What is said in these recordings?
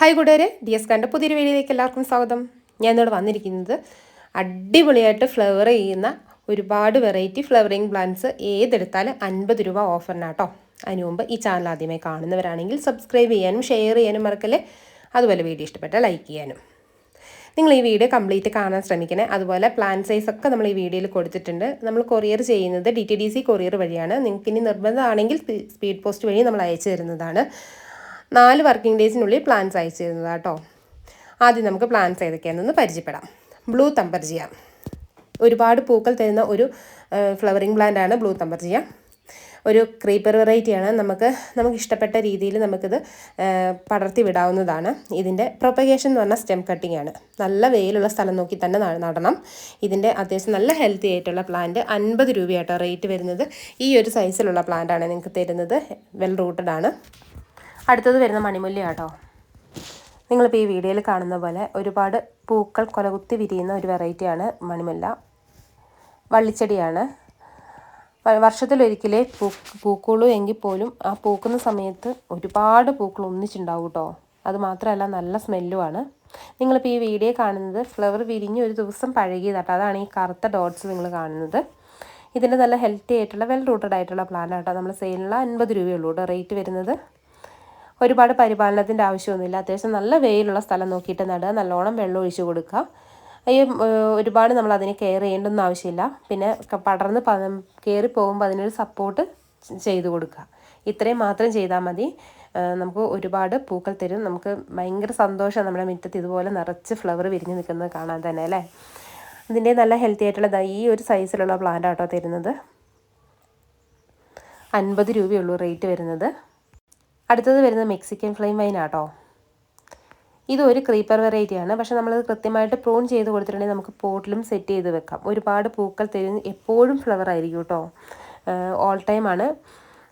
Hi കൂട്ടുകാരെ. D S Kante പുതിയൊരു വീഡിയോയിലേക്ക് എല്ലാവർക്കും സ്വാഗതം. ഞാൻ ഇന്നിവിടെ വന്നിരിക്കുന്നത് അടിപൊളിയായിട്ട് ഫ്ലവർ ചെയ്യുന്ന ഒരുപാട് വെറൈറ്റി ഫ്ലവറിങ് പ്ലാന്റ്സ് ഏതെടുത്താലും അൻപത് രൂപ ഓഫറിനാട്ടോ അതിനു മുമ്പ് ഈ ചാനൽ ആദ്യമായി കാണുന്നവരാണെങ്കിൽ സബ്സ്ക്രൈബ് ചെയ്യാനും ഷെയർ ചെയ്യാനും മറക്കല്ലേ. അതുപോലെ വീഡിയോ ഇഷ്ടപ്പെട്ട ലൈക്ക് ചെയ്യാനും. നിങ്ങൾ ഈ വീഡിയോ കംപ്ലീറ്റ് കാണാൻ ശ്രമിക്കണേ. അതുപോലെ പ്ലാൻ സൈസ് ഒക്കെ നമ്മൾ ഈ വീഡിയോയിൽ കൊടുത്തിട്ടുണ്ട്. നമ്മൾ കൊറിയർ ചെയ്യുന്നത് D T D C courier വഴിയാണ്. നിങ്ങൾക്ക് ഇനി നിർബന്ധമാണെങ്കിൽ സ്പീഡ് പോസ്റ്റ് വഴി നമ്മൾ അയച്ചു തരുന്നതാണ്. നാല് വർക്കിംഗ് ഡേയ്സിനുള്ളിൽ പ്ലാൻസ് അയച്ചു തരുന്നതാണ് കേട്ടോ ആദ്യം നമുക്ക് പ്ലാൻസ് ഏതൊക്കെയാണെന്ന് പരിചയപ്പെടാം. Blue thunbergia. ഒരുപാട് പൂക്കൾ തരുന്ന ഒരു ഫ്ലവറിങ് പ്ലാന്റ് ആണ് ബ്ലൂ തമ്പർജിയ. ഒരു ക്രീപ്പർ വെറൈറ്റിയാണ് നമുക്ക് നമുക്ക് ഇഷ്ടപ്പെട്ട രീതിയിൽ നമുക്കിത് പടർത്തി വിടാവുന്നതാണ്. ഇതിന്റെ പ്രൊപ്പഗേഷൻ എന്ന് പറഞ്ഞാൽ സ്റ്റെം കട്ടിംഗ് ആണ്. നല്ല വെയിലുള്ള സ്ഥലം നോക്കി തന്നെ നടണം. ഇതിന്റെ അത്യാവശ്യം നല്ല ഹെൽത്തി ആയിട്ടുള്ള പ്ലാന്റ് അൻപത് രൂപയായിട്ടോ റേറ്റ് വരുന്നത്. ഈ ഒരു സൈസിലുള്ള പ്ലാന്റ് ആണ് നിങ്ങൾക്ക് തരുന്നത്. വെൽ റൂട്ടഡ് ആണ്. അടുത്തത് വരുന്ന മണിമുല്ല കേട്ടോ നിങ്ങളിപ്പോൾ ഈ വീഡിയോയിൽ കാണുന്ന പോലെ ഒരുപാട് പൂക്കൾ കൊലകുത്തി വിരിയുന്ന ഒരു വെറൈറ്റിയാണ് മണിമുല്ല. വള്ളിച്ചെടിയാണ്. വർഷത്തിലൊരിക്കലേ പൂ പൂക്കുള്ളൂ എങ്കിൽ പോലും ആ പൂക്കുന്ന സമയത്ത് ഒരുപാട് പൂക്കൾ ഒന്നിച്ചുണ്ടാവും കേട്ടോ. അത് മാത്രമല്ല നല്ല സ്മെല്ലുമാണ് നിങ്ങളിപ്പോൾ ഈ വീഡിയോ കാണുന്നത് ഫ്ലവർ വിരിഞ്ഞ് ഒരു ദിവസം പഴകിയതാട്ടോ അതാണ് ഈ കറുത്ത ഡോട്ട്സ് നിങ്ങൾ കാണുന്നത്. ഇതിന്റെ നല്ല ഹെൽത്തി ആയിട്ടുള്ള വെൽ റൂട്ടഡ് ആയിട്ടുള്ള ആട്ടോ നമ്മൾ സെയിലുള്ള അൻപത് രൂപയുള്ളൂ കേട്ടോ. റേറ്റ് വരുന്നത്. ഒരുപാട് പരിപാലനത്തിന്റെ ആവശ്യമൊന്നുമില്ല. അത്യാവശ്യം നല്ല വെയിലുള്ള സ്ഥലം നോക്കിയിട്ട് നടുക നല്ലോണം വെള്ളം ഒഴിച്ചു കൊടുക്കുക. ഈ ഒരുപാട് നമ്മൾ അതിനെ കെയർ ചെയ്യേണ്ടൊന്നും ആവശ്യമില്ല. പിന്നെ പടർന്ന് കയറി പോകുമ്പോൾ അതിനൊരു സപ്പോർട്ട് ചെയ്തു കൊടുക്കുക. ഇത്രയും മാത്രം ചെയ്താൽ മതി. നമുക്ക് ഒരുപാട് പൂക്കൾ തരും. നമുക്ക് ഭയങ്കര സന്തോഷം നമ്മുടെ മുറ്റത്ത് ഇതുപോലെ നിറച്ച് ഫ്ലവർ വിരിഞ്ഞ് നിൽക്കുന്നത് കാണാൻ തന്നെ അല്ലേ? ഇതിന്റെ നല്ല ഹെൽത്തി ആയിട്ടുള്ള ഈ ഒരു സൈസിലുള്ള പ്ലാന്റ് ആട്ടോ തരുന്നത്. അൻപത് രൂപയുള്ളൂ റേറ്റ് വരുന്നത്. അടുത്തത് വരുന്നത് മെക്സിക്കൻ ഫ്ലെയിം വൈൻ ആട്ടോ. ഇതൊരു ക്രീപ്പർ വെറൈറ്റിയാണ് പക്ഷേ നമ്മളത് കൃത്യമായിട്ട് പ്രൂൺ ചെയ്ത് കൊടുത്തിട്ടുണ്ടെങ്കിൽ നമുക്ക് പോട്ടിലും സെറ്റ് ചെയ്ത് വെക്കാം. ഒരുപാട് പൂക്കൾ തരുന്ന എപ്പോഴും ഫ്ലവർ ആയിരിക്കും കേട്ടോ ഓൾ ടൈം ആണ്.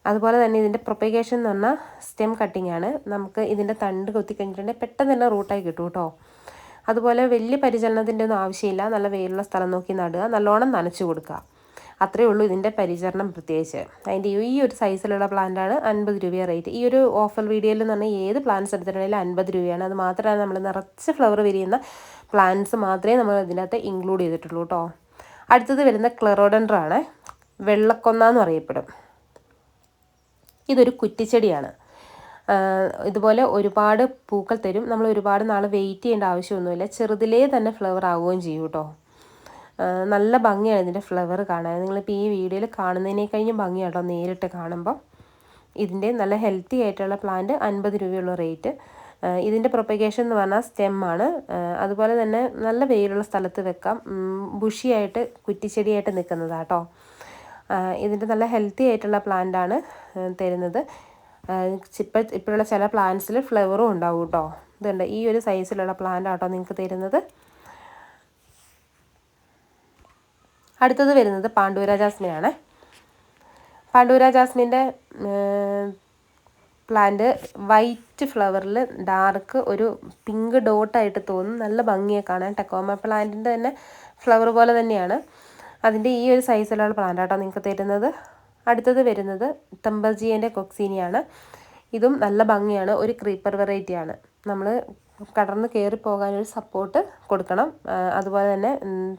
അതുപോലെ തന്നെ ഇതിന്റെ പ്രൊപ്പഗേഷൻ എന്ന് പറഞ്ഞാൽ സ്റ്റെം കട്ടിംഗ് ആണ്. നമുക്ക് ഇതിന്റെ തണ്ട് കൊത്തി കഴിഞ്ഞിട്ടുണ്ടെങ്കിൽ പെട്ടെന്ന് തന്നെ റൂട്ടായി കിട്ടും കേട്ടോ അതുപോലെ വലിയ പരിചരണത്തിന്റെ ഒന്നും ആവശ്യമില്ല. നല്ല വെയിലുള്ള സ്ഥലം നോക്കി നടുക. നല്ലോണം നനച്ചു കൊടുക്കുക. അത്രയേ ഉള്ളൂ ഇതിന്റെ പരിചരണം പ്രത്യേകിച്ച്. അതിന്റെ ഈ ഒരു സൈസിലുള്ള പ്ലാന്റാണ് അൻപത് രൂപയാണ് റേറ്റ് ഈ ഒരു ഓഫർ വീഡിയോയിൽ എന്ന് പറഞ്ഞാൽ ഏത് പ്ലാന്റ്സ് എടുത്തിട്ടുണ്ടെങ്കിലും അൻപത് രൂപയാണ്. അത് മാത്രമല്ല നമ്മൾ നിറച്ച് ഫ്ലവർ വിരിയുന്ന പ്ലാന്റ്സ് മാത്രമേ നമ്മൾ ഇതിനകത്ത് ഇൻക്ലൂഡ് ചെയ്തിട്ടുള്ളൂ കേട്ടോ അടുത്തത് വരുന്ന ക്ലെറോഡൻഡ്രാണ് വെള്ളക്കൊന്ന എന്ന് അറിയപ്പെടും ഇതൊരു കുറ്റിച്ചെടിയാണ്. ഇതുപോലെ ഒരുപാട് പൂക്കൾ തരും. നമ്മൾ ഒരുപാട് നാൾ വെയിറ്റ് ചെയ്യേണ്ട ആവശ്യമൊന്നുമില്ല. ചെറുതിലേ തന്നെ ഫ്ലവർ ആവുകയും ചെയ്യും കേട്ടോ നല്ല ഭംഗിയാണ് ഇതിന്റെ ഫ്ലവർ കാണാൻ. നിങ്ങളിപ്പോൾ ഈ വീഡിയോയിൽ കാണുന്നതിനെ കഴിഞ്ഞും ഭംഗിയാട്ടോ നേരിട്ട് കാണുമ്പോൾ ഇതിന്റെ നല്ല ഹെൽത്തി ആയിട്ടുള്ള പ്ലാന്റ് അൻപത് രൂപയുള്ള റേറ്റ്. ഇതിന്റെ പ്രൊപ്പഗേഷൻ എന്ന് പറഞ്ഞാൽ സ്റ്റെമ്മാണ് അതുപോലെ തന്നെ നല്ല വെയിലുള്ള സ്ഥലത്ത് വെക്കാം. ബുഷിയായിട്ട് കുറ്റിച്ചെടിയായിട്ട് നിൽക്കുന്നതാട്ടോ. ഇതിന്റെ നല്ല ഹെൽത്തി ആയിട്ടുള്ള പ്ലാന്റാണ് തരുന്നത്. ഇപ്പം ഇപ്പോഴുള്ള ചില പ്ലാന്റ്സിൽ ഫ്ലവറും ഉണ്ടാവും കേട്ടോ. ഇതുണ്ട്. ഈ ഒരു സൈസിലുള്ള പ്ലാന്റ് ആട്ടോ നിങ്ങൾക്ക് തരുന്നത്. അടുത്തത് വരുന്നത് പാണ്ഡൂര ജാസ്മിനാണ്. പാണ്ഡൂര ജാസ്മിന്റെ പ്ലാന്റ് വൈറ്റ് ഫ്ലവറിൽ ഡാർക്ക് ഒരു പിങ്ക് ഡോട്ടായിട്ട് തോന്നും. നല്ല ഭംഗിയെ കാണാൻ ടെക്കോമ പ്ലാന്റിന്റെ തന്നെ ഫ്ലവർ പോലെ തന്നെയാണ്. അതിന്റെ ഈ ഒരു സൈസിലുള്ള പ്ലാന്റ് ആട്ടോ നിങ്ങൾക്ക് തരുന്നത്. അടുത്തത് വരുന്നത് തമ്പർജിയന്റെ കൊക്സീനിയാണ്. ഇതും നല്ല ഭംഗിയാണ്. ഒരു ക്രീപ്പർ വെറൈറ്റിയാണ്. നമ്മൾ കടർന്ന് കയറി പോകാനൊരു സപ്പോർട്ട് കൊടുക്കണം. അതുപോലെ തന്നെ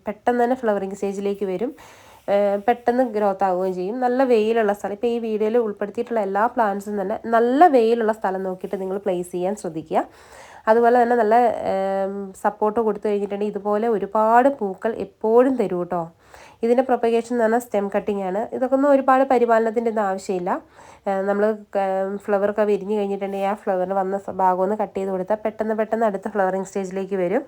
പെട്ടെന്ന് തന്നെ ഫ്ലവറിങ് സ്റ്റേജിലേക്ക് വരും. പെട്ടെന്ന് ഗ്രോത്ത് ആവുകയും ചെയ്യും. നല്ല വെയിലുള്ള സ്ഥലം ഇപ്പോൾ ഈ വീഡിയോയിൽ ഉൾപ്പെടുത്തിയിട്ടുള്ള എല്ലാ പ്ലാന്റ്സും തന്നെ നല്ല വെയിലുള്ള സ്ഥലം നോക്കിയിട്ട് നിങ്ങൾ പ്ലേസ് ചെയ്യാൻ ശ്രദ്ധിക്കുക. അതുപോലെ തന്നെ നല്ല സപ്പോർട്ട് കൊടുത്തു കഴിഞ്ഞിട്ടുണ്ടെങ്കിൽ ഇതുപോലെ ഒരുപാട് പൂക്കൾ എപ്പോഴും തരും കേട്ടോ ഇതിന്റെ പ്രൊപ്പഗേഷൻ എന്ന് പറഞ്ഞാൽ സ്റ്റെം കട്ടിംഗ് ആണ്. ഇതൊക്കെ ഒന്നും ഒരുപാട് പരിപാലനത്തിന്റെ ഒന്നും ആവശ്യമില്ല. നമ്മൾ ഫ്ലവറൊക്കെ വിരിഞ്ഞ് കഴിഞ്ഞിട്ടുണ്ടെങ്കിൽ ആ ഫ്ലവറിന് വന്ന ഭാഗം ഒന്ന് കട്ട് ചെയ്ത് കൊടുത്താൽ പെട്ടെന്ന് പെട്ടെന്ന് അടുത്ത ഫ്ലവറിങ് സ്റ്റേജിലേക്ക് വരും.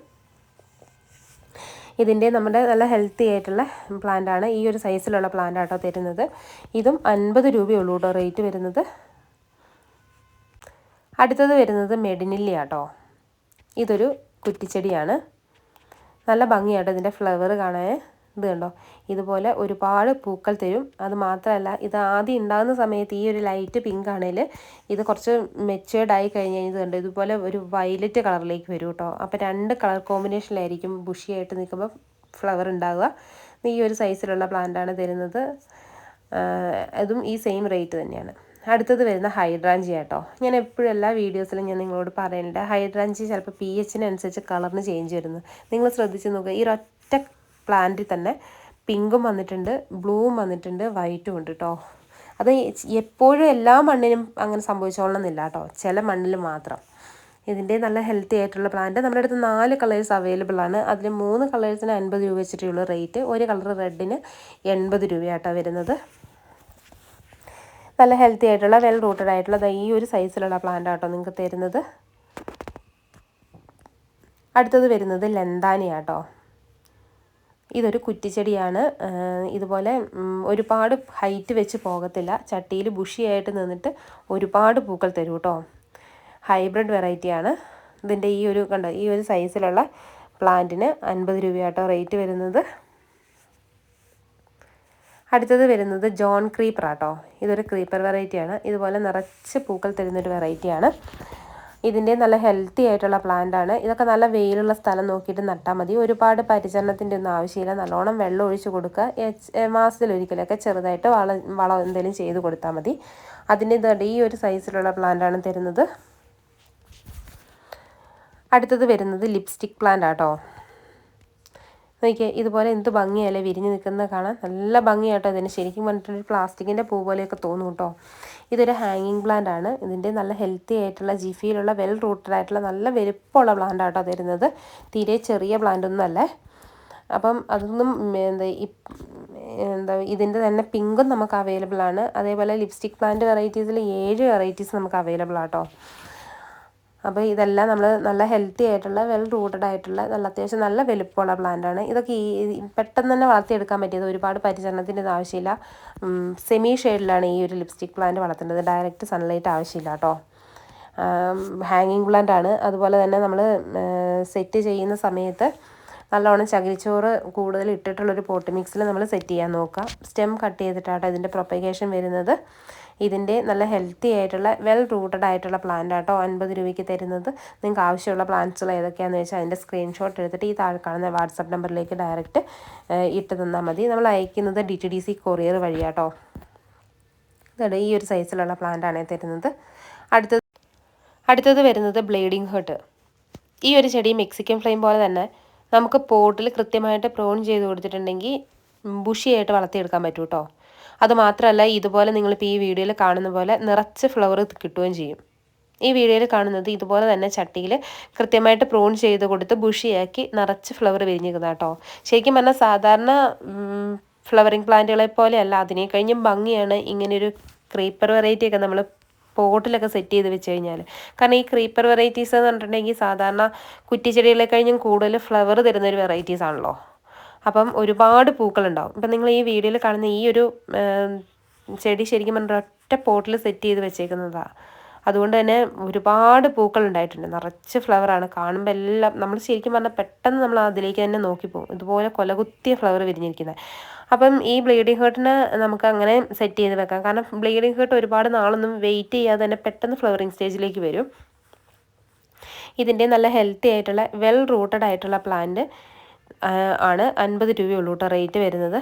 ഇതിന്റെ നമ്മുടെ നല്ല ഹെൽത്തി ആയിട്ടുള്ള പ്ലാന്റാണ് ഈ ഒരു സൈസിലുള്ള പ്ലാന്റ് ആട്ടോ തരുന്നത്. ഇതും അൻപത് രൂപയുള്ളൂ കേട്ടോ റേറ്റ് വരുന്നത്. അടുത്തത് വരുന്നത് മെഡിനില്ലി ആട്ടോ. ഇതൊരു കുറ്റിച്ചെടിയാണ്. നല്ല ഭംഗിയാട്ടോ ഇതിന്റെ ഫ്ലവർ കാണാൻ. ഇത് കണ്ടോ? ഇതുപോലെ ഒരുപാട് പൂക്കൾ തരും. അത് മാത്രമല്ല ഇത് ആദ്യം ഉണ്ടാകുന്ന സമയത്ത് ഈ ഒരു ലൈറ്റ് പിങ്ക് ആണെങ്കിൽ ഇത് കുറച്ച് മെച്ചുവേർഡ് ആയി കഴിഞ്ഞ് ഇത് കണ്ടോ? ഇതുപോലെ ഒരു വയലറ്റ് കളറിലേക്ക് വരും കേട്ടോ. അപ്പോൾ രണ്ട് കളർ കോമ്പിനേഷനിലായിരിക്കും ബുഷിയായിട്ട് നിൽക്കുമ്പോൾ ഫ്ലവർ ഉണ്ടാവുക. ഈ ഒരു സൈസിലുള്ള പ്ലാന്റാണ് തരുന്നത്. അതും ഈ സെയിം റേറ്റ് തന്നെയാണ്. അടുത്തത് വരുന്ന ഹൈഡ്രാഞ്ചി ആട്ടോ ഞാൻ എപ്പോഴും എല്ലാ വീഡിയോസിലും ഞാൻ നിങ്ങളോട് പറയുന്നുണ്ട് ഹൈഡ്രാഞ്ചി ചിലപ്പോൾ പി എച്ചിനനുസരിച്ച് കളറിന് ചേഞ്ച് വരുന്നു. നിങ്ങൾ ശ്രദ്ധിച്ച് നോക്കുക. ഈ ഒറ്റ പ്ലാന്റിൽ തന്നെ പിങ്കും വന്നിട്ടുണ്ട് ബ്ലൂവും വന്നിട്ടുണ്ട് വൈറ്റും ഉണ്ട് കേട്ടോ അത് എപ്പോഴും എല്ലാ മണ്ണിനും അങ്ങനെ സംഭവിച്ചോളണമെന്നില്ല കേട്ടോ ചില മണ്ണിൽ മാത്രം. ഇതിന്റെ നല്ല ഹെൽത്തി ആയിട്ടുള്ള പ്ലാന്റ് നമ്മുടെ അടുത്ത് നാല് കളേഴ്സ് അവൈലബിൾ ആണ്. അതിൽ മൂന്ന് കളേഴ്സിന് അൻപത് രൂപ വെച്ചിട്ടുള്ള റേറ്റ് ഒരു കളർ റെഡിന് എൺപത് രൂപയായിട്ടാണ് വരുന്നത്. നല്ല ഹെൽത്തി ആയിട്ടുള്ള വെൽ റൂട്ടഡ് ആയിട്ടുള്ള ഈ ഒരു സൈസിലുള്ള പ്ലാന്റ് ആട്ടോ നിങ്ങൾക്ക് തരുന്നത്. അടുത്തത് വരുന്നത് ലന്താനിയാട്ടോ ഇതൊരു കുറ്റിച്ചെടിയാണ്. ഇതുപോലെ ഒരുപാട് ഹൈറ്റ് വെച്ച് പോകത്തില്ല. ചട്ടിയിൽ ബുഷിയായിട്ട് നിന്നിട്ട് ഒരുപാട് പൂക്കൾ തരും കേട്ടോ ഹൈബ്രിഡ് വെറൈറ്റിയാണ് ഇതിന്റെ ഈ ഒരു കണ്ട ഈ ഒരു സൈസിലുള്ള പ്ലാന്റിന് അൻപത് രൂപയാട്ടോ റേറ്റ് വരുന്നത്. അടുത്തത് വരുന്നത് ജോൺ ക്രീപ്പർ ആട്ടോ. ഇതൊരു ക്രീപ്പർ വെറൈറ്റിയാണ് ഇതുപോലെ നിറച്ച് പൂക്കൾ തരുന്നൊരു വെറൈറ്റിയാണ് ഇതിന്റെ നല്ല ഹെൽത്തി ആയിട്ടുള്ള പ്ലാന്റ് ആണ്. ഇതൊക്കെ നല്ല വെയിലുള്ള സ്ഥലം നോക്കിയിട്ട് നട്ടാൽ മതി. ഒരുപാട് പരിചരണത്തിന്റെ ഒന്നും ആവശ്യമില്ല. നല്ലോണം വെള്ളം ഒഴിച്ചു കൊടുക്കുക. മാസത്തിലൊരിക്കലൊക്കെ ചെറുതായിട്ട് വളം വളം എന്തെങ്കിലും ചെയ്ത് കൊടുത്താൽ മതി. അതിന്റെ ഇതുണ്ട് ഈ ഒരു സൈസിലുള്ള പ്ലാന്റ് ആണ് തരുന്നത്. അടുത്തത് വരുന്നത് ലിപ്സ്റ്റിക് പ്ലാന്റ് ആട്ടോ. നോക്കിയേ ഇതുപോലെ എന്ത് ഭംഗിയല്ലേ വിരിഞ്ഞ് നിൽക്കുന്നത് കാണാൻ. നല്ല ഭംഗിയാട്ടോ ഇതിന്. ശരിക്കും പറഞ്ഞിട്ടുണ്ടെങ്കിൽ പ്ലാസ്റ്റിക്കിന്റെ പൂ പോലെയൊക്കെ തോന്നും കേട്ടോ. ഇതൊരു ഹാങ്ങിങ് പ്ലാന്റ് ആണ്. ഇതിന്റെ നല്ല ഹെൽത്തി ആയിട്ടുള്ള ജിഫിയിലുള്ള വെൽ റൂട്ടഡ് ആയിട്ടുള്ള നല്ല വെരുപ്പുള്ള പ്ലാന്റ് ആട്ടോ തരുന്നത്. തീരെ ചെറിയ പ്ലാന്റ് ഒന്നും അല്ലേ. അപ്പം അതൊന്നും എന്താ എന്താ ഇതിന്റെ തന്നെ പിങ്കും നമുക്ക് അവൈലബിൾ ആണ്. അതേപോലെ ലിപ്സ്റ്റിക് പ്ലാന്റ് വെറൈറ്റീസിൽ ഏഴ് വെറൈറ്റീസ് നമുക്ക് അവൈലബിൾ ആട്ടോ. അപ്പോൾ ഇതെല്ലാം നമ്മൾ നല്ല ഹെൽത്തി ആയിട്ടുള്ള വെൽ റൂട്ടഡ് ആയിട്ടുള്ള നല്ല അത്യാവശ്യം നല്ല വലുപ്പമുള്ള പ്ലാന്റ് ആണ്. ഇതൊക്കെ ഈ പെട്ടെന്ന് തന്നെ വളർത്തിയെടുക്കാൻ പറ്റിയത് ഒരുപാട് പരിചരണത്തിന്റെ ആവശ്യമില്ല. സെമി ഷെയ്ഡിലാണ് ഈ ഒരു ലിപ്സ്റ്റിക് പ്ലാന്റ് വളർത്തേണ്ടത് ഡയറക്റ്റ് സൺലൈറ്റ് ആവശ്യമില്ല കേട്ടോ. ഹാങ്ങിങ് പ്ലാന്റ് ആണ്. അതുപോലെ തന്നെ നമ്മൾ സെറ്റ് ചെയ്യുന്ന സമയത്ത് നല്ലോണം ചകിരിച്ചോറ് കൂടുതൽ ഇട്ടിട്ടുള്ളൊരു പോട്ട് മിക്സിൽ നമ്മൾ സെറ്റ് ചെയ്യാൻ നോക്കുക സ്റ്റെം കട്ട് ചെയ്തിട്ടാട്ടോ ഇതിന്റെ പ്രൊപ്പഗേഷൻ വരുന്നത്. ഇതിന്റെ നല്ല ഹെൽത്തി ആയിട്ടുള്ള വെൽ റൂട്ടഡ് ആയിട്ടുള്ള പ്ലാന്റ് ആട്ടോ അൻപത് രൂപയ്ക്ക് തരുന്നത്. നിങ്ങൾക്ക് ആവശ്യമുള്ള പ്ലാന്റ്സുകൾ ഏതൊക്കെയാണെന്ന് വെച്ചാൽ അതിന്റെ സ്ക്രീൻഷോട്ട് എടുത്തിട്ട് ഈ താഴെ കാണുന്ന വാട്സപ്പ് നമ്പറിലേക്ക് ഡയറക്റ്റ് ഇട്ട് തന്നാൽ മതി. നമ്മൾ അയക്കുന്നത് D T D C courier വഴിയാട്ടോ. ഇതാണ് ഈ ഒരു സൈസിലുള്ള പ്ലാന്റ് ആണ് തരുന്നത്. അടുത്തത് അടുത്തത് വരുന്നത് ബ്ലേഡിംഗ് ഹെർട്ട്. ഈ ഒരു ചെടി മെക്സിക്കൻ ഫ്ലെയിം പോലെ തന്നെ നമുക്ക് പോട്ടിൽ കൃത്യമായിട്ട് പ്രോൺ ചെയ്ത് കൊടുത്തിട്ടുണ്ടെങ്കിൽ ബുഷിയായിട്ട് വളർത്തിയെടുക്കാൻ പറ്റും കേട്ടോ അതുമാത്രമല്ല ഇതുപോലെ നിങ്ങളിപ്പോൾ ഈ വീഡിയോയിൽ കാണുന്ന പോലെ നിറച്ച് ഫ്ലവർ കിട്ടുകയും ചെയ്യും. ഈ വീഡിയോയിൽ കാണുന്നത് ഇതുപോലെ തന്നെ ചട്ടിയിൽ കൃത്യമായിട്ട് പ്രൂൺ ചെയ്ത് കൊടുത്ത് ബുഷിയാക്കി നിറച്ച് ഫ്ലവർ വിരിഞ്ഞിരുന്ന കേട്ടോ ശരിക്കും പറഞ്ഞാൽ സാധാരണ ഫ്ലവറിങ് പ്ലാന്റുകളെ പോലെയല്ല. അതിനെ കഴിഞ്ഞും ഭംഗിയാണ് ഇങ്ങനെയൊരു ക്രീപ്പർ വെറൈറ്റിയൊക്കെ നമ്മൾ പോട്ടിലൊക്കെ സെറ്റ് ചെയ്ത് വെച്ച് കഴിഞ്ഞാൽ കാരണം ഈ ക്രീപ്പർ വെറൈറ്റീസ് എന്ന് പറഞ്ഞിട്ടുണ്ടെങ്കിൽ സാധാരണ കുറ്റിച്ചെടികളെ കഴിഞ്ഞും കൂടുതൽ ഫ്ലവർ തരുന്നൊരു വെറൈറ്റീസ് ആണല്ലോ. അപ്പം ഒരുപാട് പൂക്കളുണ്ടാവും. ഇപ്പം നിങ്ങൾ ഈ വീഡിയോയിൽ കാണുന്ന ഈ ഒരു ചെടി ശരിക്കും പറഞ്ഞാൽ ഒറ്റ പോട്ടിൽ സെറ്റ് ചെയ്ത് വെച്ചേക്കുന്നതാണ് അതുകൊണ്ട് തന്നെ ഒരുപാട് പൂക്കൾ ഉണ്ടായിട്ടുണ്ട്. നിറച്ച് ഫ്ലവറാണ് കാണുമ്പോൾ എല്ലാം നമ്മൾ ശരിക്കും പറഞ്ഞാൽ പെട്ടെന്ന് നമ്മൾ അതിലേക്ക് തന്നെ നോക്കിപ്പോകും ഇതുപോലെ കൊലകുത്തിയ ഫ്ലവർ വിരിഞ്ഞിരിക്കുന്നത് അപ്പം ഈ ബ്ലീഡിങ് ഹേർട്ടിന് നമുക്ക് അങ്ങനെ സെറ്റ് ചെയ്ത് വെക്കാം. കാരണം ബ്ലീഡിങ് ഹേർട്ട് ഒരുപാട് നാളൊന്നും വെയിറ്റ് ചെയ്യാതെ തന്നെ പെട്ടെന്ന് ഫ്ലവറിങ് സ്റ്റേജിലേക്ക് വരും. ഇതിന്റെ നല്ല ഹെൽത്തി ആയിട്ടുള്ള വെൽ റൂട്ടഡ് ആയിട്ടുള്ള പ്ലാന്റ് ആണ് അൻപത് രൂപയുള്ളൂ കേട്ടോ റേറ്റ് വരുന്നത്.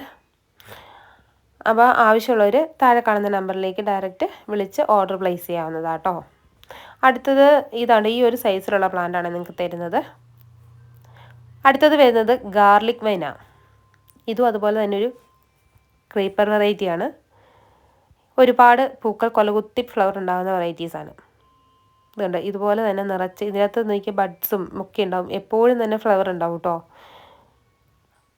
അപ്പോൾ ആവശ്യമുള്ളവർ താഴെ കാണുന്ന നമ്പറിലേക്ക് ഡയറക്റ്റ് വിളിച്ച് ഓർഡർ പ്ലേസ് ചെയ്യാവുന്നതാട്ടോ അടുത്തത് ഇതാണ് ഈ ഒരു സൈസിലുള്ള പ്ലാന്റാണ് നിങ്ങൾക്ക് തരുന്നത്. അടുത്തത് വരുന്നത് ഗാർലിക് വൈന. ഇതും അതുപോലെ തന്നെ ഒരു ക്രീപ്പർ വെറൈറ്റിയാണ് ഒരുപാട് പൂക്കൾ കൊലകുത്തി ഫ്ലവർ ഉണ്ടാകുന്ന വെറൈറ്റീസാണ് ഇതുണ്ട്. ഇതുപോലെ തന്നെ നിറച്ച് ഇതിനകത്ത് നോക്കിയ ബഡ്സും ഒക്കെ ഉണ്ടാവും. എപ്പോഴും തന്നെ ഫ്ലവർ ഉണ്ടാവും കേട്ടോ.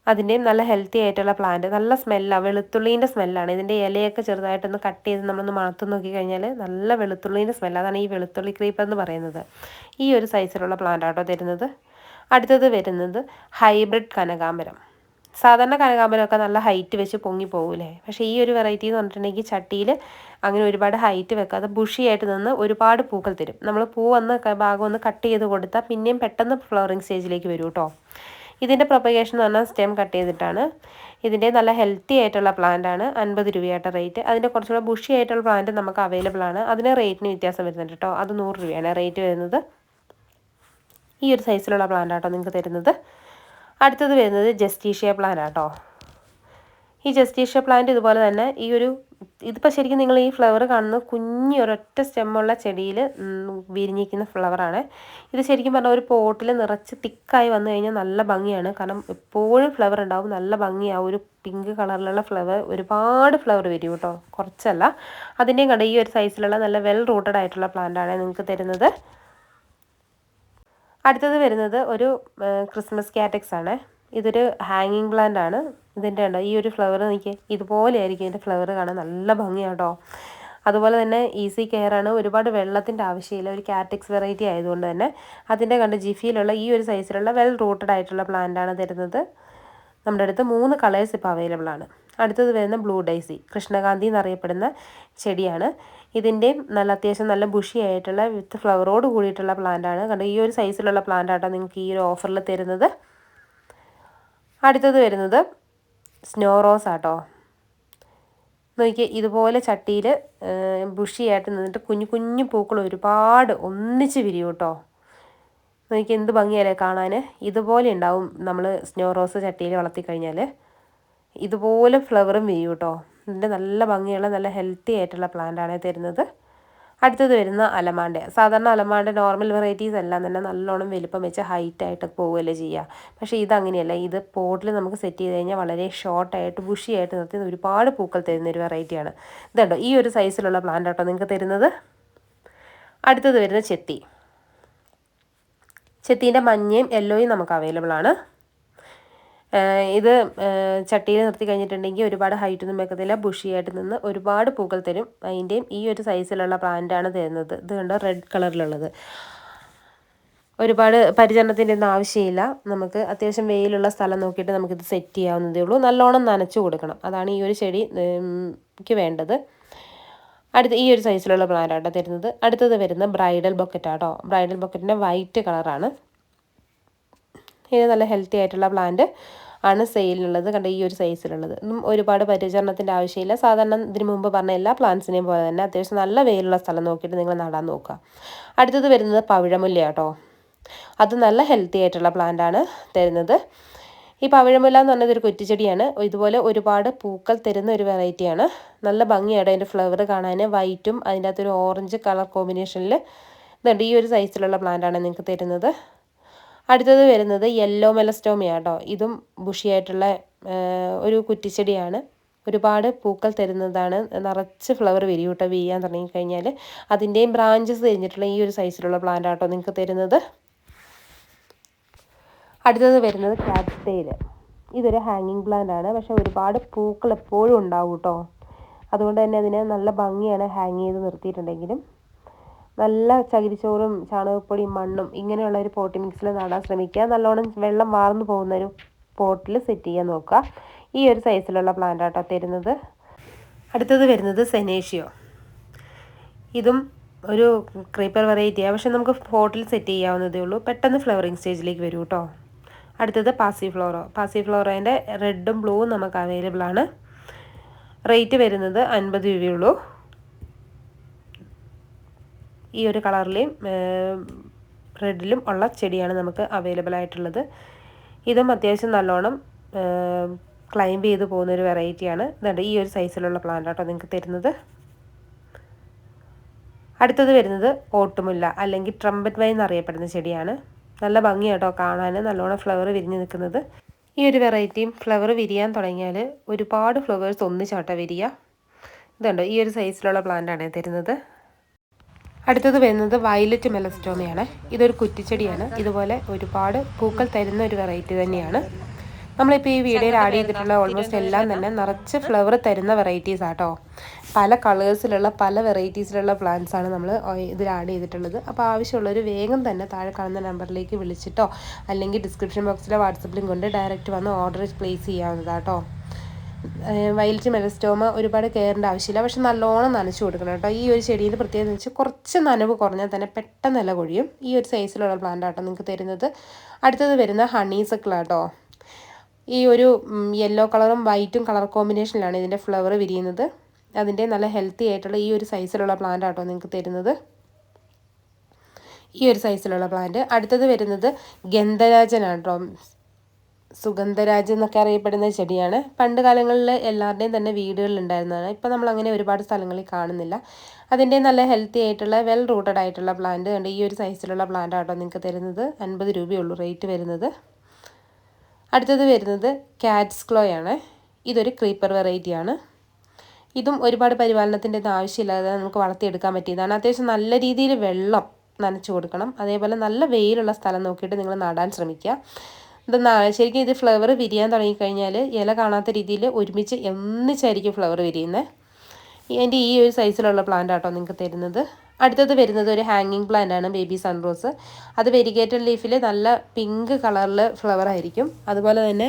അതിന്റെയും നല്ല ഹെൽത്തി ആയിട്ടുള്ള പ്ലാന്റ് നല്ല സ്മെല്ലാണ് വെളുത്തുള്ളീന്റെ സ്മെല്ലാണ് ഇതിന്റെ ഇലയൊക്കെ ചെറുതായിട്ടൊന്ന് കട്ട് ചെയ്ത് നമ്മളൊന്ന് മണത്ത് നോക്കി കഴിഞ്ഞാൽ നല്ല വെളുത്തുള്ളീന്റെ സ്മെല്ല് അതാണ് ഈ വെളുത്തുള്ളി ക്രീപ്പ് എന്ന് പറയുന്നത്. ഈ ഒരു സൈസിലുള്ള പ്ലാന്റ് ആട്ടോ തരുന്നത്. അടുത്തത് വരുന്നത് ഹൈബ്രിഡ് കനകാമ്പരം. സാധാരണ കനകാമ്പരമൊക്കെ നല്ല ഹൈറ്റ് വെച്ച് പൊങ്ങി പോകൂലേ പക്ഷേ ഈ ഒരു വെറൈറ്റി എന്ന് പറഞ്ഞിട്ടുണ്ടെങ്കിൽ ചട്ടിയിൽ അങ്ങനെ ഒരുപാട് ഹൈറ്റ് വെക്കാതെ ബുഷിയായിട്ട് നിന്ന് ഒരുപാട് പൂക്കൾ തരും. നമ്മൾ പൂ വന്ന് ഭാഗം ഒന്ന് കട്ട് ചെയ്ത് കൊടുത്താൽ പിന്നെയും പെട്ടെന്ന് ഫ്ലവറിങ് സ്റ്റേജിലേക്ക് വരും കേട്ടോ ഇതിന്റെ പ്രൊപ്പഗേഷൻ എന്ന് പറഞ്ഞാൽ സ്റ്റെം കട്ട് ചെയ്തിട്ടാണ്. ഇതിന്റെ നല്ല ഹെൽത്തി ആയിട്ടുള്ള പ്ലാന്റ് ആണ്. അൻപത് രൂപയായിട്ട് റേറ്റ് അതിന്റെ കുറച്ചുകൂടെ ബുഷി ആയിട്ടുള്ള പ്ലാന്റ് നമുക്ക് അവൈലബിൾ ആണ്. അതിന് റേറ്റിന് വ്യത്യാസം വരുന്നുണ്ട് കേട്ടോ അത് നൂറ് രൂപയാണ് റേറ്റ് വരുന്നത്. ഈ ഒരു സൈസിലുള്ള പ്ലാന്റ് ആട്ടോ നിങ്ങൾക്ക് തരുന്നത്. അടുത്തത് വരുന്നത് ജസ്റ്റീഷ്യ പ്ലാന്റ് ആട്ടോ. ഈ ജസ്റ്റീഷ്യ പ്ലാന്റ് ഇതുപോലെ തന്നെ ഈ ഒരു ഇതിപ്പോൾ ശരിക്കും നിങ്ങൾ ഈ ഫ്ലവർ കാണുന്ന കുഞ്ഞി ഒരൊറ്റ സ്റ്റെമ്മുള്ള ചെടിയിൽ വിരിഞ്ഞിരിക്കുന്ന ഫ്ലവറാണ് ഇത് ശരിക്കും പറഞ്ഞാൽ ഒരു പോട്ടിൽ നിറച്ച് തിക്കായി വന്നു കഴിഞ്ഞാൽ നല്ല ഭംഗിയാണ്. കാരണം എപ്പോഴും ഫ്ലവർ ഉണ്ടാവും. നല്ല ഭംഗിയാവും ഒരു പിങ്ക് കളറിലുള്ള ഫ്ലവർ ഒരുപാട് ഫ്ലവർ വരും കേട്ടോ. കുറച്ചല്ല. അതിന്റെയും കണ്ട ഈ ഒരു സൈസിലുള്ള നല്ല വെൽ റൂട്ടഡ് ആയിട്ടുള്ള പ്ലാന്റാണ് നിങ്ങൾക്ക് തരുന്നത്. അടുത്തത് വരുന്നത് ഒരു ക്രിസ്മസ് കാറ്റക്സ് ആണ്. ഇതൊരു ഹാങ്ങിങ് പ്ലാന്റ് ആണ്. ഇതിന്റെ ഉണ്ടോ ഈ ഒരു ഫ്ലവർ എനിക്ക് ഇതുപോലെ ആയിരിക്കും ഇതിന്റെ ഫ്ലവർ കാണാൻ. നല്ല ഭംഗിയാട്ടോ. അതുപോലെ തന്നെ ഈസി കെയർ ആണ്. ഒരുപാട് വെള്ളത്തിന്റെ ആവശ്യമില്ല. ഒരു കാറ്റക്സ് വെറൈറ്റി ആയതുകൊണ്ട് തന്നെ അതിന്റെ കണ്ട് ജിഫിയിലുള്ള ഈ ഒരു സൈസിലുള്ള വെൽ റൂട്ടഡ് ആയിട്ടുള്ള പ്ലാന്റ് ആണ് തരുന്നത്. നമ്മുടെ അടുത്ത് മൂന്ന് കളേഴ്സ് ഇപ്പോൾ അവൈലബിൾ ആണ്. അടുത്തത് വരുന്ന ബ്ലൂ ഡൈസി കൃഷ്ണകാന്തി എന്നറിയപ്പെടുന്ന ചെടിയാണ്. ഇതിന്റെയും നല്ല അത്യാവശ്യം നല്ല ബുഷി ആയിട്ടുള്ള വിത്ത് ഫ്ലവറോട് കൂടിയിട്ടുള്ള പ്ലാന്റ് ആണ്. കണ്ടോ? ഈ ഒരു സൈസിലുള്ള പ്ലാന്റ് ആട്ടോ നിങ്ങൾക്ക് ഈ ഒരു ഓഫറിൽ തരുന്നത്. അടുത്തത് വരുന്നത് സ്നോ റോസ് ആട്ടോ നോക്കിയാൽ ഇതുപോലെ ചട്ടിയിൽ ബുഷിയായിട്ട് നിന്നിട്ട് കുഞ്ഞു കുഞ്ഞു പൂക്കൾ ഒരുപാട് ഒന്നിച്ച് വിരിയും കേട്ടോ നോക്കിയാൽ എന്ത് ഭംഗിയല്ലേ കാണാൻ ഇതുപോലെ ഉണ്ടാവും നമ്മൾ സ്നോ റോസ് ചട്ടിയിൽ വളർത്തി കഴിഞ്ഞാൽ ഇതുപോലെ ഫ്ലവറും വിരിയും കേട്ടോ ഇതിന്റെ നല്ല ഭംഗിയുള്ള നല്ല ഹെൽത്തി ആയിട്ടുള്ള പ്ലാന്റാണ് തരുന്നത്. അടുത്തത് വരുന്ന അലമാണ്ട. സാധാരണ അലമാണ്ട നോർമൽ വെറൈറ്റീസ് എല്ലാം തന്നെ നല്ലോണം വലിപ്പം വെച്ച് ഹൈറ്റായിട്ട് പോവുകയല്ലേ ചെയ്യുക. പക്ഷേ ഇതങ്ങനെയല്ല. ഇത് പോട്ടിൽ നമുക്ക് സെറ്റ് ചെയ്ത് കഴിഞ്ഞാൽ വളരെ ഷോർട്ടായിട്ട് ബുഷിയായിട്ട് നിർത്തി ഒരുപാട് പൂക്കൾ തരുന്ന ഒരു വെറൈറ്റിയാണ് ഇതുണ്ടോ? ഈ ഒരു സൈസിലുള്ള പ്ലാന്റ് ആട്ടോ നിങ്ങൾക്ക് തരുന്നത്. അടുത്തത് വരുന്ന ചെത്തി. ചെത്തീന്റെ മഞ്ഞയും യെല്ലോയും നമുക്ക് അവൈലബിൾ ആണ്. ഇത് ചട്ടിയിൽ നിർത്തി കഴിഞ്ഞിട്ടുണ്ടെങ്കിൽ ഒരുപാട് ഹൈറ്റൊന്നും വെക്കത്തില്ല. ബുഷിയായിട്ട് നിന്ന് ഒരുപാട് പൂക്കൾ തരും. അതിന്റെയും ഈ ഒരു സൈസിലുള്ള പ്ലാന്റാണ് തരുന്നത്. ഇത് കണ്ടോ? റെഡ് കളറിലുള്ളത് ഒരുപാട് പരിചരണത്തിന്റെ ഒന്നും ആവശ്യമില്ല. നമുക്ക് അത്യാവശ്യം വെയിലുള്ള സ്ഥലം നോക്കിയിട്ട് നമുക്കിത് സെറ്റ് ചെയ്യാവുന്നതേ ഉള്ളൂ. നല്ലോണം നനച്ചു കൊടുക്കണം. അതാണ് ഈ ഒരു ചെടിക്ക് വേണ്ടത്. അടുത്ത ഈ ഒരു സൈസിലുള്ള പ്ലാന്റ് ആട്ടോ തരുന്നത്. അടുത്തത് വരുന്ന ബ്രൈഡൽ ബൊക്കറ്റാട്ടോ ബ്രൈഡൽ ബൊക്കറ്റിന്റെ വൈറ്റ് കളറാണ് ഇത് നല്ല ഹെൽത്തി ആയിട്ടുള്ള പ്ലാന്റ് ആണ് സെയിലിനുള്ളത് കണ്ട ഈ ഒരു സൈസിലുള്ളത്. ഒന്നും ഒരുപാട് പരിചരണത്തിന്റെ ആവശ്യമില്ല. സാധാരണ ഇതിനു മുമ്പ് പറഞ്ഞ എല്ലാ പ്ലാന്റ്സിനെയും പോലെ തന്നെ അത്യാവശ്യം നല്ല വെയിലുള്ള സ്ഥലം നോക്കിയിട്ട് നിങ്ങൾ നടാൻ നോക്കുക. അടുത്തത് വരുന്നത് പവിഴമുല്ല കേട്ടോ. അത് നല്ല ഹെൽത്തി ആയിട്ടുള്ള പ്ലാന്റാണ് തരുന്നത്. ഈ പവിഴമുല്ല എന്ന് പറഞ്ഞത് ഒരു കുറ്റിച്ചെടിയാണ്. ഇതുപോലെ ഒരുപാട് പൂക്കൾ തരുന്ന ഒരു വെറൈറ്റിയാണ് നല്ല ഭംഗിയാണ് അതിന്റെ ഫ്ലവർ കാണാൻ വൈറ്റും അതിന്റെ അകത്തൊരു ഓറഞ്ച് കളർ കോമ്പിനേഷനിൽ ഇതുണ്ട്. ഈ ഒരു സൈസിലുള്ള പ്ലാന്റാണ് നിങ്ങൾക്ക് തരുന്നത്. അടുത്തത് വരുന്നത് യെല്ലോ മെലസ്റ്റോമിയ കേട്ടോ ഇതും ബുഷിയായിട്ടുള്ള ഒരു കുറ്റിച്ചെടിയാണ്. ഒരുപാട് പൂക്കൾ തരുന്നതാണ്. നിറച്ച് ഫ്ലവർ വരും കേട്ടോ വീയാൻ തുടങ്ങിക്കഴിഞ്ഞാൽ അതിന്റെയും ബ്രാഞ്ചസ് തിരിഞ്ഞിട്ടുള്ള ഈ ഒരു സൈസിലുള്ള പ്ലാന്റ് ആട്ടോ നിങ്ങൾക്ക് തരുന്നത്. അടുത്തത് വരുന്നത് കാറ്റ്സ്റ്റെയിൽ ഇതൊരു ഹാങ്ങിങ് പ്ലാന്റ് ആണ്. പക്ഷെ ഒരുപാട് പൂക്കൾ എപ്പോഴും ഉണ്ടാവും കേട്ടോ അതുകൊണ്ട് തന്നെ അതിനെ നല്ല ഭംഗിയാണ് ഹാങ് ചെയ്ത് നിർത്തിയിട്ടുണ്ടെങ്കിലും. നല്ല ചകിരിച്ചോറും ചാണകപ്പൊടിയും മണ്ണും ഇങ്ങനെയുള്ള ഒരു പോട്ടി മിക്സിൽ നടാൻ ശ്രമിക്കുക. നല്ലോണം വെള്ളം വാർന്നു പോകുന്ന ഒരു പോട്ടിൽ സെറ്റ് ചെയ്യാൻ നോക്കുക. ഈ ഒരു സൈസിലുള്ള പ്ലാന്റ് തരുന്നത്. അടുത്തത് വരുന്നത് സെനേഷ്യോ. ഇതും ഒരു ക്രീപ്പർ വെറൈറ്റിയാണ് പക്ഷെ നമുക്ക് പോട്ടിൽ സെറ്റ് ചെയ്യാവുന്നതേ ഉള്ളൂ. പെട്ടെന്ന് ഫ്ലവറിങ് സ്റ്റേജിലേക്ക് വരും കേട്ടോ അടുത്തത് പാസി ഫ്ലോറോ പാസി ഫ്ലോറോന്റെ റെഡും ബ്ലൂവും നമുക്ക് അവൈലബിൾ ആണ്. റേറ്റ് വരുന്നത് അൻപത് രൂപയുള്ളൂ ഈ ഒരു കളറിലെയും റെഡിലും ഉള്ള ചെടിയാണ് നമുക്ക് അവൈലബിൾ ആയിട്ടുള്ളത്. ഇതും അത്യാവശ്യം നല്ലോണം ക്ലൈംബ് ചെയ്ത് പോകുന്ന ഒരു വെറൈറ്റിയാണ് ഇതുണ്ട് ഈ ഒരു സൈസിലുള്ള പ്ലാന്റ് ആട്ടോ നിങ്ങൾക്ക് തരുന്നത്. അടുത്തത് വരുന്നത് ഓട്ടുമുല്ല അല്ലെങ്കിൽ ട്രംപറ്റ് വൈ എന്നറിയപ്പെടുന്ന ചെടിയാണ്. നല്ല ഭംഗിയാട്ടോ കാണാൻ നല്ലോണം ഫ്ലവർ വിരിഞ്ഞ് നിൽക്കുന്നത്. ഈ ഒരു വെറൈറ്റിയും ഫ്ലവർ വിരിയാൻ തുടങ്ങിയാൽ ഒരുപാട് ഫ്ലവേഴ്സ് ഒന്നിച്ചാട്ടോ വിരിയ. ഇതുണ്ടോ ഈ ഒരു സൈസിലുള്ള പ്ലാന്റാണ് തരുന്നത്. അടുത്തത് വരുന്നത് വയലറ്റ് മെലസ്റ്റോമയാണ്. ഇതൊരു കുറ്റിച്ചെടിയാണ്. ഇതുപോലെ ഒരുപാട് പൂക്കൾ തരുന്ന ഒരു വെറൈറ്റി തന്നെയാണ്. നമ്മളിപ്പോൾ ഈ വീഡിയോയിൽ ആഡ് ചെയ്തിട്ടുള്ള ഓൾമോസ്റ്റ് എല്ലാം തന്നെ നിറച്ച് ഫ്ലവർ തരുന്ന വെറൈറ്റീസ് ആട്ടോ. പല കളേഴ്സിലുള്ള പല വെറൈറ്റീസിലുള്ള പ്ലാന്റ്സ് ആണ് നമ്മൾ ഇതിൽ ആഡ് ചെയ്തിട്ടുള്ളത്. അപ്പോൾ ആവശ്യമുള്ളവർ വേഗം തന്നെ താഴെ കാണുന്ന നമ്പറിലേക്ക് വിളിച്ചിട്ടോ അല്ലെങ്കിൽ ഡിസ്ക്രിപ്ഷൻ ബോക്സിലെ വാട്സപ്പ് ലിങ്ക് കൊണ്ട് ഡയറക്റ്റ് വന്ന് ഓർഡർ പ്ലേസ് ചെയ്യാവുന്നതാട്ടോ. വൈലറ്റ് മെലസ്റ്റോമ ഒരുപാട് കെയറിന്റെ ആവശ്യമില്ല. പക്ഷെ നല്ലോണം നനച്ചു കൊടുക്കണം കേട്ടോ. ഈ ഒരു ചെടിയിൽ പ്രത്യേകത വെച്ചാൽ കുറച്ച് നനവ് കുറഞ്ഞാൽ തന്നെ പെട്ടെന്ന് ഇല കൊഴിയും. ഈ ഒരു സൈസിലുള്ള പ്ലാന്റ് ആട്ടോ നിങ്ങൾക്ക് തരുന്നത്. അടുത്തത് വരുന്ന ഹണി സക്കിളാട്ടോ ഈ ഒരു യെല്ലോ കളറും വൈറ്റും കളർ കോമ്പിനേഷനിലാണ് ഇതിന്റെ ഫ്ലവർ വിരിയുന്നത്. അതിന്റെ നല്ല ഹെൽത്തി ആയിട്ടുള്ള ഈ ഒരു സൈസിലുള്ള പ്ലാന്റ് ആട്ടോ നിങ്ങൾക്ക് തരുന്നത്. ഈ ഒരു സൈസിലുള്ള പ്ലാന്റ് അടുത്തത് വരുന്നത് ഗന്ധരാജനാട്ടോ സുഗന്ധരാജ് എന്നൊക്കെ അറിയപ്പെടുന്ന ചെടിയാണ്. പണ്ട് കാലങ്ങളിൽ എല്ലാവരുടെയും തന്നെ വീടുകളിൽ ഉണ്ടായിരുന്നതാണ്. ഇപ്പോൾ നമ്മൾ അങ്ങനെ ഒരുപാട് സ്ഥലങ്ങളിൽ കാണുന്നില്ല. അതിന്റെ നല്ല ഹെൽത്തി ആയിട്ടുള്ള വെൽ റൂട്ടഡ് ആയിട്ടുള്ള പ്ലാന്റ് ഉണ്ട് ഈ ഒരു സൈസിലുള്ള പ്ലാന്റ് ആട്ടോ നിങ്ങൾക്ക് തരുന്നത്. അൻപത് രൂപയുള്ളൂ റേറ്റ് വരുന്നത്. അടുത്തത് വരുന്നത് കാറ്റ്സ് ക്ലോ ആണ്. ഇതൊരു ക്രീപ്പർ വെറൈറ്റിയാണ് ഇതും ഒരുപാട് പരിപാലനത്തിന്റെ ആവശ്യമില്ലാതെ നമുക്ക് വളർത്തിയെടുക്കാൻ പറ്റിയതാണ്. അത്യാവശ്യം നല്ല രീതിയിൽ വെള്ളം നനച്ചു കൊടുക്കണം. അതേപോലെ നല്ല വെയിലുള്ള സ്ഥലം നോക്കിയിട്ട് നിങ്ങൾ നടാൻ ശ്രമിക്കുക. ഇത് ശരിക്കും ഇത് ഫ്ലവർ വിരിയാൻ തുടങ്ങിക്കഴിഞ്ഞാൽ ഇല കാണാത്ത രീതിയിൽ ഒരുമിച്ച് ഒന്നിച്ചായിരിക്കും ഫ്ലവർ വിരിയുന്നത് എന്റെ ഈ ഒരു സൈസിലുള്ള പ്ലാന്റ് ആട്ടോ നിങ്ങൾക്ക് തരുന്നത്. അടുത്തത് വരുന്നത് ഒരു ഹാങ്ങിങ് പ്ലാന്റ് ആണ് ബേബി സൺറോസ് അത് വെരിഗേറ്റഡ് ലീഫിൽ നല്ല പിങ്ക് കളറിൽ ഫ്ലവർ ആയിരിക്കും. അതുപോലെ തന്നെ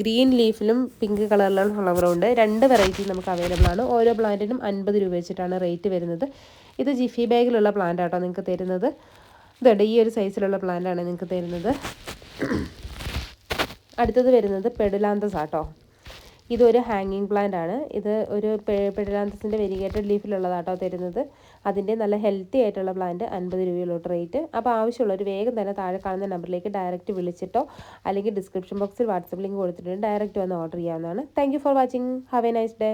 ഗ്രീൻ ലീഫിലും പിങ്ക് കളറിലുള്ള ഫ്ലവറും ഉണ്ട്. രണ്ട് വെറൈറ്റി നമുക്ക് അവൈലബിൾ ആണ്. ഓരോ പ്ലാന്റിനും അൻപത് രൂപ വെച്ചിട്ടാണ് റേറ്റ് വരുന്നത്. ഇത് ജിഫി ബാഗിലുള്ള പ്ലാന്റ് ആട്ടോ നിങ്ങൾക്ക് തരുന്നത്. ഇതുണ്ട് ഈ ഒരു സൈസിലുള്ള പ്ലാന്റാണ് നിങ്ങൾക്ക് തരുന്നത്. അടുത്തത് വരുന്നത് പെഡുലാന്തസ് ആട്ടോ. ഇതൊരു ഹാങ്ങിങ് പ്ലാന്റ് ആണ്. ഇത് ഒരു പെഡുലാന്തസിന്റെ വെരിഗേറ്റഡ് ലീഫിലുള്ളതാട്ടോ തരുന്നത്. അതിന്റെ നല്ല ഹെൽത്തി ആയിട്ടുള്ള പ്ലാന്റ് അൻപത് രൂപയുള്ളൂ റേറ്റ് അപ്പോൾ ആവശ്യമുള്ളവർ വേഗം തന്നെ താഴെ കാണുന്ന നമ്പറിലേക്ക് ഡയറക്റ്റ് വിളിച്ചിട്ടോ അല്ലെങ്കിൽ ഡിസ്ക്രിപ്ഷൻ ബോക്സിൽ വാട്സപ്പ് ലിങ്ക് കൊടുത്തിട്ടുണ്ട് ഡയറക്റ്റ് വന്ന് ഓർഡർ ചെയ്യാവുന്നതാണ്. Thank for watching have a nice day